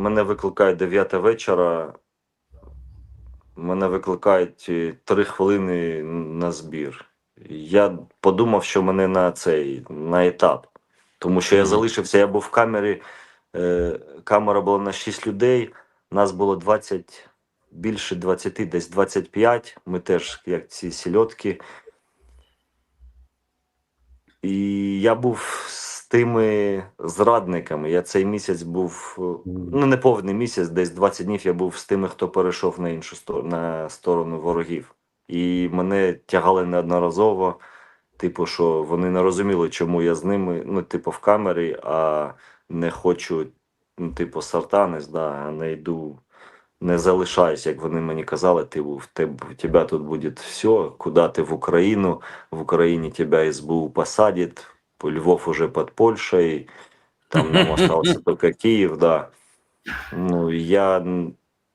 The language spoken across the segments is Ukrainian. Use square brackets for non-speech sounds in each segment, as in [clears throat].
мене викликають 9 вечора. Мене викликають е, три хвилини на збір. Я подумав, що мене на цей на етап. Тому що я залишився, я був в камері. Е, камера була на 6 людей, нас було 20, більше 20, десь 25. Ми теж, як ці сільотки. І я був тими зрадниками. Я цей місяць був, е, ну не повний місяць, десь 20 днів я був з тими, хто перейшов на іншу сторону, на сторону ворогів. І мене тягали неодноразово. Типу, що вони не розуміли, чому я з ними, ну, типу, в камері, а не хочу, ну, типу, сартанець, да, а не йду, не залишаюсь, як вони мені казали, типу, в тебе, у тебе тут буде все, куди ти в Україну, в Україні тебя СБУ посадит, Львов уже под Польшей, там нам [laughs] остался только Київ, да. Ну, я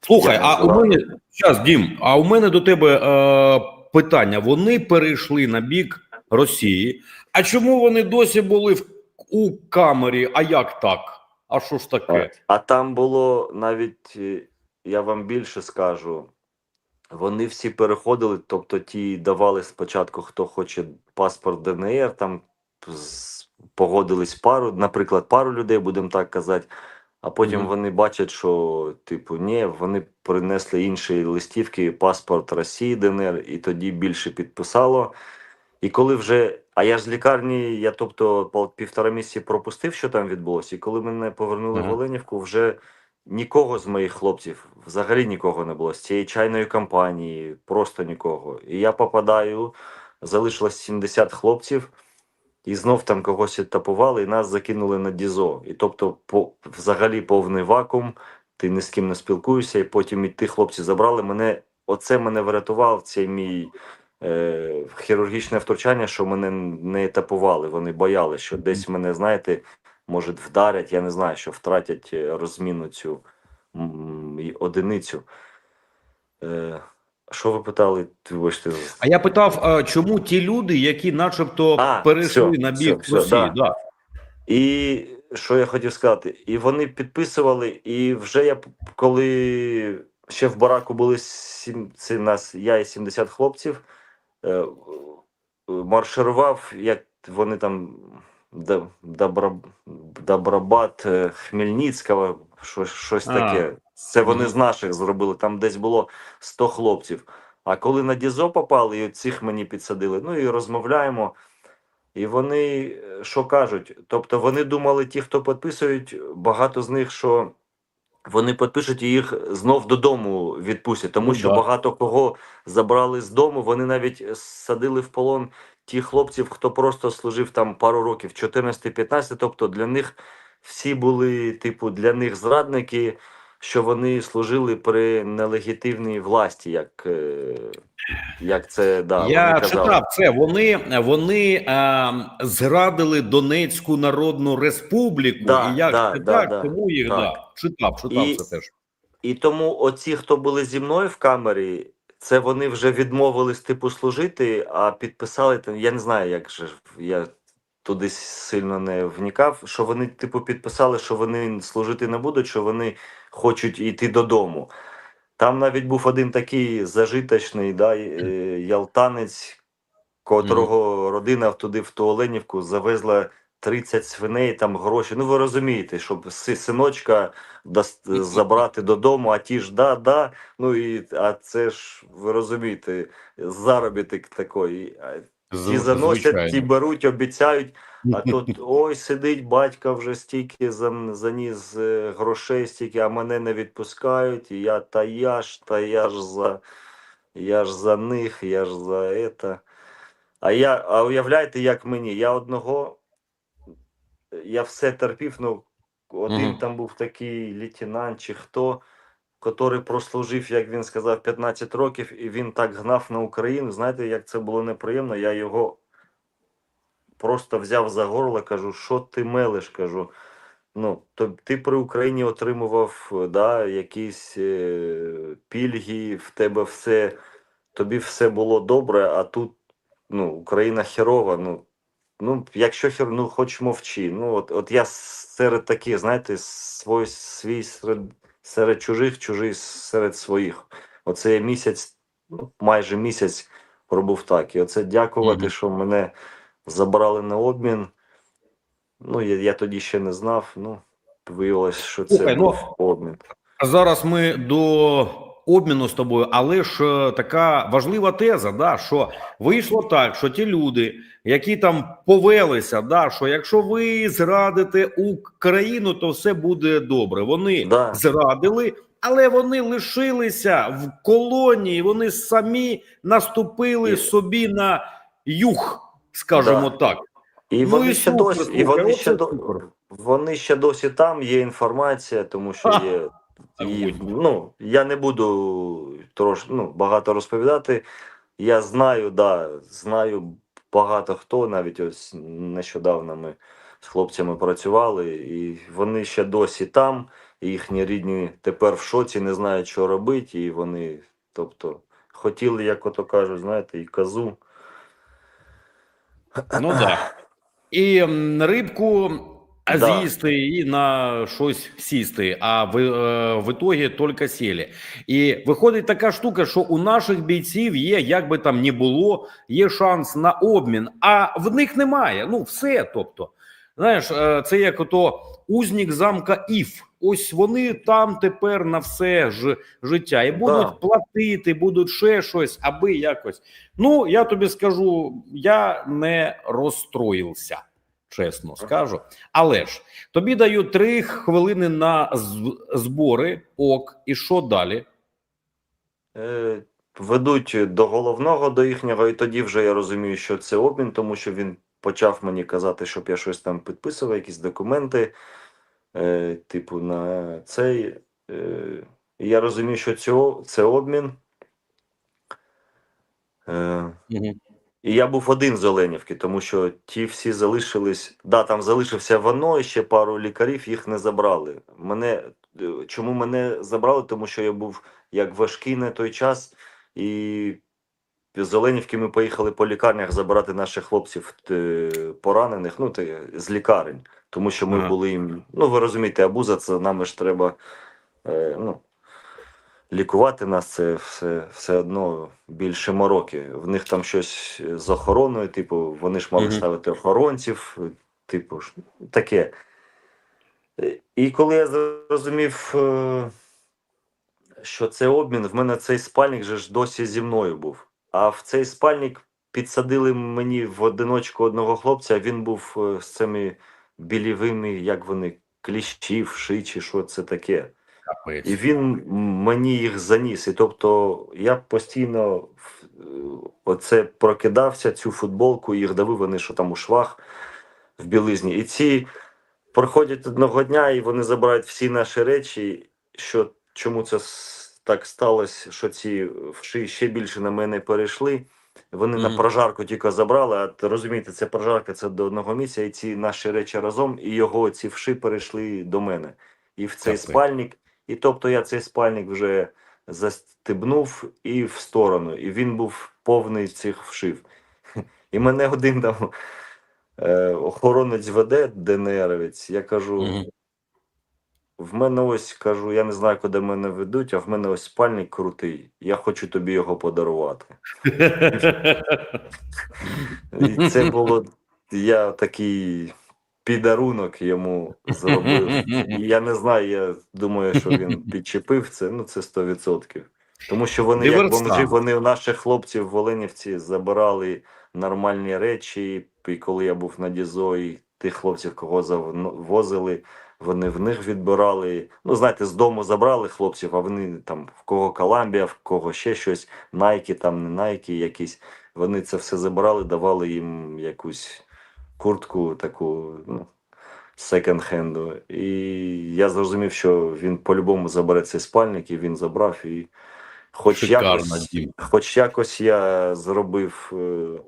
Слухай, Я а у мене зараз, Дім, а у мене до тебе е, питання. Вони перейшли на бік Росії. А чому вони досі були в, у камері? А як так? А що ж таке? А там було навіть, е, я вам більше скажу, вони всі переходили, тобто ті давали спочатку, хто хоче паспорт ДНР, там погодились пару, наприклад, пару людей, будемо так казати. А потім Мгм. вони бачать, що, типу, ні, вони принесли інші листівки, паспорт Росії, ДНР, і тоді більше підписало. І коли вже. А я ж з лікарні, я тобто півтора місяці пропустив, що там відбулося. І коли мене повернули Ага. в Оленівку, вже нікого з моїх хлопців, взагалі нікого не було. З цієї чайної компанії, просто нікого. І я попадаю, залишилось 70 хлопців, і знов там когось етапували, і нас закинули на Дізо. І тобто, по, взагалі повний вакуум, ти ні з ким не спілкуєшся, і потім і ті хлопці забрали мене. Оце мене врятував цей мій е, хірургічне втручання, що мене не етапували. Вони боялися, що десь мене, знаєте, може вдарять, я не знаю, що втратять е, розміну цю одиницю. Е, що ви питали? Вибачте, А я питав, е, чому ті люди, які, начебто, А, перейшли всьо, на бік всьо, Росії, да. да. І що я хотів сказати? І вони підписували, і вже я коли ще в бараку були сім, це нас, я і 70 хлопців, е, е, марширував, як вони там Добробат е, Хмельницького, щось, щось А. таке. Це вони з наших зробили, там десь було 100 хлопців. А коли на Дізо попали, і цих мені підсадили, ну і розмовляємо. І вони е, що кажуть? Тобто вони думали, ті, хто підписують, багато з них, що вони підпишуть і їх знов додому відпустять, тому Ну що багато кого забрали з дому. Вони навіть садили в полон ті хлопців, хто просто служив там пару років, 14-15. Тобто для них всі були, типу, для них зрадники, що вони служили при нелегітимній власті, як, е, як це да, Я читав це. Вони, вони е, зрадили Донецьку Народну Республіку. Да, і як да, це да, так, да, тому їх так. да, читав, читав І- це теж. І тому оці, хто були зі мною в камері, це вони вже відмовились типу служити, а підписали там. Я не знаю, як же я туди сильно не вникав. Що вони, типу, підписали, що вони служити не будуть, що вони хочуть йти додому. Там навіть був один такий зажиточний, да, е, ялтанець, котрого родина туди в ту Оленівку завезла 30 свиней, там гроші. Ну ви розумієте, щоб синочка забрати додому, а ті ж да, да. Ну і а це ж ви розумієте, заробіток такий. Ті заносять, ті беруть, обіцяють. А тут ой, сидить батька вже стільки за- заніс е, грошей, стільки, а мене не відпускають. І я та я ж, та я ж за я ж за них, я ж за это. А я, а уявляєте, як мені? Я одного, я все терпів, ну, один Мгм. там був такий лейтенант чи хто, котрий прослужив, як він сказав, 15 років, і він так гнав на Україну. Знаєте, як це було неприємно, я його просто взяв за горло, кажу, що ти мелиш, кажу. Ну, то ти при Україні отримував да, якісь е, пільги, в тебе все, тобі все було добре, а тут ну, Україна херова. Ну, ну, якщо хер, ну, хоч мовчи. Ну, от, от я серед таких, знаєте, свій, свій серед, серед чужих, чужий серед своїх. Оце я місяць, ну, майже місяць робив так. І оце дякувати, Мгм. що мене забрали на обмін. Ну, я, я тоді ще не знав. Ну, виявилось, що це Слухай, ну, був обмін. Зараз ми до обміну з тобою, але ж е, така важлива теза, да, що вийшло так, що ті люди, які там повелися, да, що якщо ви зрадите Україну, то все буде добре. Вони Да. зрадили, але вони лишилися в колонії, вони самі наступили І- собі на юг, скажімо Да. так. І Ну вони і ще супер, досі, і вони ще до вони ще досі там. Є інформація, тому що [laughs] є. І, ну, я не буду трош, ну, багато розповідати. Я знаю, да, знаю багато хто, навіть ось нещодавно ми з хлопцями працювали, і вони ще досі там, і їхні рідні тепер в шоці, не знають, що робити, і вони, тобто, хотіли, як ото кажуть, знаєте, і казу. Ну да. [clears throat] І рибку Да. з'їсти і на щось сісти, а в, е, в ітогі тільки сілі. І виходить така штука, що у наших бійців є, як би там ні було, є шанс на обмін, а в них немає. Ну, все. Тобто, знаєш, е, це як ото узнік замка Іф. Ось вони там тепер на все ж життя і будуть Да. платити, будуть ще щось, аби якось. Ну, я тобі скажу, я не розстроївся, чесно скажу. Але ж тобі дають три хвилини на збори, ок, і що далі? Е, ведуть до головного до їхнього, і тоді вже я розумію, що це обмін, тому що він почав мені казати, щоб я щось там підписував, якісь документи, е, типу, на цей. Е, я розумію, що цього, це обмін. Е, і я був один з Оленівки, тому що ті всі залишились. Да, там залишився воно і ще пару лікарів, їх не забрали. Мене е, чому мене забрали? Тому що я був як важкий на той час, і з Оленівки ми поїхали по лікарнях забирати наших хлопців е, поранених, ну ти з лікарень, тому що ми Ага. були їм. Ну ви розумієте, абуза це нам ж треба. Е, ну, лікувати нас це все, все одно більше мороки. В них там щось з охороною, типу, вони ж мали Мгм. ставити охоронців, типу, таке. Е, І коли я зрозумів, е, що це обмін, в мене цей спальник же ж досі зі мною був. А в цей спальник підсадили мені в одиночку одного хлопця, він був е, з цими білівими, як вони, кліщі, вши, чи що це таке. Капець. І він мені їх заніс. І тобто я постійно оце прокидався, цю футболку, їх давив, вони що там у швах в білизні. І ці проходять одного дня, і вони забирають всі наші речі. Що чому це так сталося, що ці вши ще більше на мене перейшли. Вони на прожарку тільки забрали, а розумієте, це прожарка це до одного місця, і ці наші речі разом, і його ці вши перейшли до мене. І в цей Капець. спальник, і тобто я цей спальник вже застебнув і в сторону, і він був повний цих вшив. І мене один там е, охоронець веде, ДНРовець, я кажу. Мгм. В мене ось кажу, я не знаю, куди мене ведуть, а в мене ось спальник крутий. Я хочу тобі його подарувати. [laughs] І це було я такий підарунок йому зробив. [laughs] І я не знаю, я думаю, що він [laughs] підчепив це. Ну це 100%. Тому що вони, як бомжі, вони у наших хлопців в Оленівці забирали нормальні речі. І коли я був на Дізо, і тих хлопців, кого завозили, вони в них відбирали. Ну, знаєте, з дому забрали хлопців, а вони там в кого Коламбія, в кого ще щось, Найки, там не Найки якісь. Вони це все забирали, давали їм якусь куртку таку, ну, секонд-хенду. І я зрозумів, що він по-любому забере цей спальник, і він забрав. І хоч Шикарно, якось, Дім. хоч якось я зробив. е,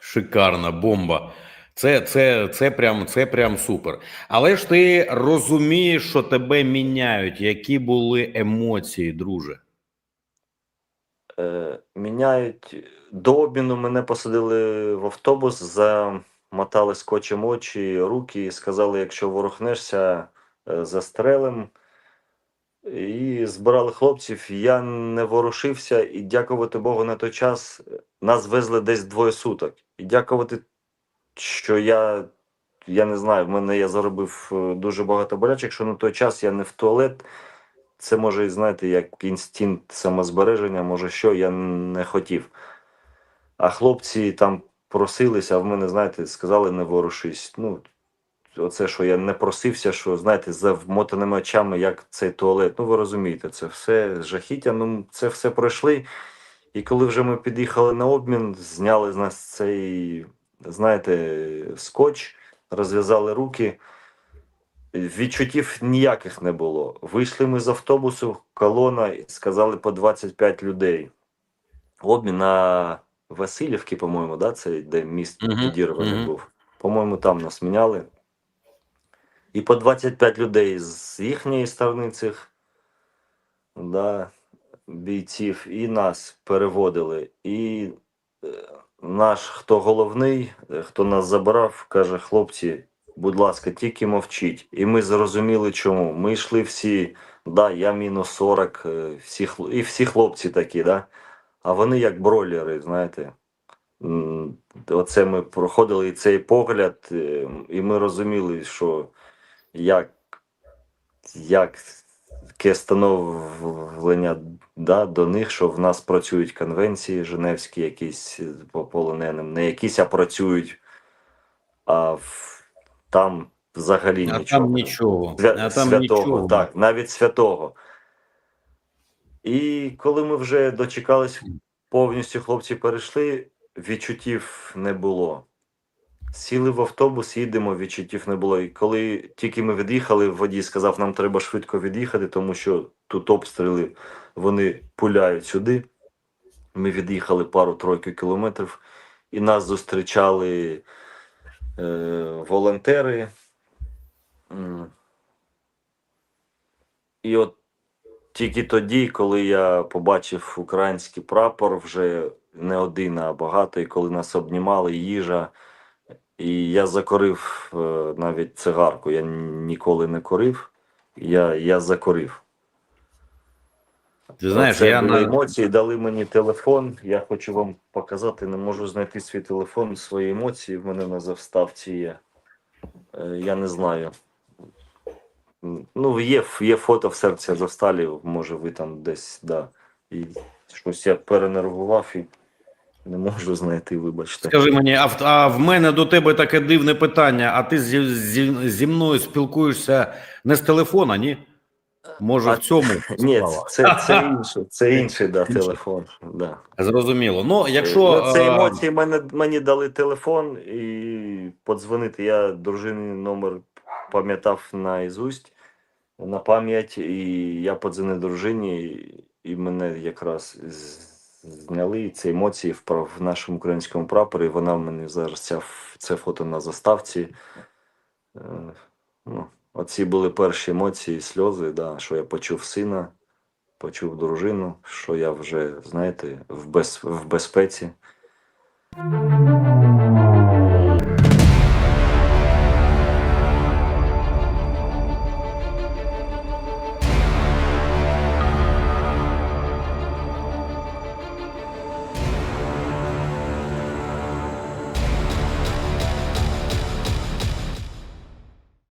Шикарна бомба. Це, це, це, прям, це прям супер. Але ж ти розумієш, що тебе міняють. Які були емоції, друже? е, міняють до обміну мене посадили в автобус, замотали скотчем очі, руки і сказали, якщо ворухнешся, е, застрелим. І збирали хлопців. Я не ворушився, і дякувати Богу, на той час нас везли десь двоє суток. І дякувати, що я, я не знаю, в мене я заробив е, дуже багато болячок, що на той час я не в туалет. Це може, знаєте, як інстинкт самозбереження, може що, я не хотів. А хлопці там просилися, а в мене, знаєте, сказали, не ворушись. Ну, оце, що я не просився, що, знаєте, за вмотаними очами, як цей туалет. Ну, ви розумієте, це все жахіття. Ну, це все пройшли. І коли вже ми під'їхали на обмін, зняли з нас цей, знаєте, скотч, розв'язали руки. Відчуттів ніяких не було. Вийшли ми з автобусу, колона, і сказали по 25 людей. Обмін на Васильівки, по-моєму, да, це де міст підірваний мгм. був. По-моєму, там нас міняли. І по 25 людей з їхньої сторони цих да, бійців, і нас переводили. І е, наш, хто головний, е, хто нас забрав, каже: хлопці, будь ласка, тільки мовчіть. І ми зрозуміли, чому. Ми йшли всі, да, я мінус 40, е, всі, і всі хлопці такі, да? А вони як бройлери, знаєте. Оце ми проходили і цей погляд, е, і ми розуміли, що як, як таке становлення да, до них, що в нас працюють конвенції Женевські, якісь е, по полоненим, не якісь, а працюють, а в, там взагалі А нічого. там нічого. Свя- А там святого, нічого. так, навіть святого. І коли ми вже дочекались, повністю хлопці перейшли, відчуттів не було. Сіли в автобус, їдемо, відчуттів не було. І коли тільки ми від'їхали, водій сказав, нам треба швидко від'їхати, тому що тут обстріли, вони пуляють сюди. Ми від'їхали пару-тройку кілометрів, і нас зустрічали е, волонтери. І от тільки тоді, коли я побачив український прапор, вже не один, а багато, і коли нас обнімали, їжа. І я закорив е, навіть цигарку. Я ніколи не курив. Я, я закорив. Ти знаєш, Це я на... емоції, дали мені телефон. Я хочу вам показати, не можу знайти свій телефон, свої емоції. В мене на заставці є. Е, Я не знаю. Ну, є, є фото в серці Азовсталі, може ви там десь, да. І щось я перенервував і не можу знайти, вибачте. Скажи мені, а в, а в мене до тебе таке дивне питання. А ти зі, зі, зі мною спілкуєшся не з телефона, ні? Може, А- в цьому Ні, це, це інший, це інший да, телефон. Да. Зрозуміло. Ну, якщо Ну, це е, емоції мене, мені дали телефон і подзвонити. Я дружині номер пам'ятав наізусть, на пам'ять, і я подзвонив дружині, і- мене якраз зняли ці емоції в, в нашому українському прапорі. Вона в мене зараз ця, це фото на заставці. Е, Ну, оці були перші емоції, сльози, да, що я почув сина, почув дружину, що я вже, знаєте, в, без, в безпеці.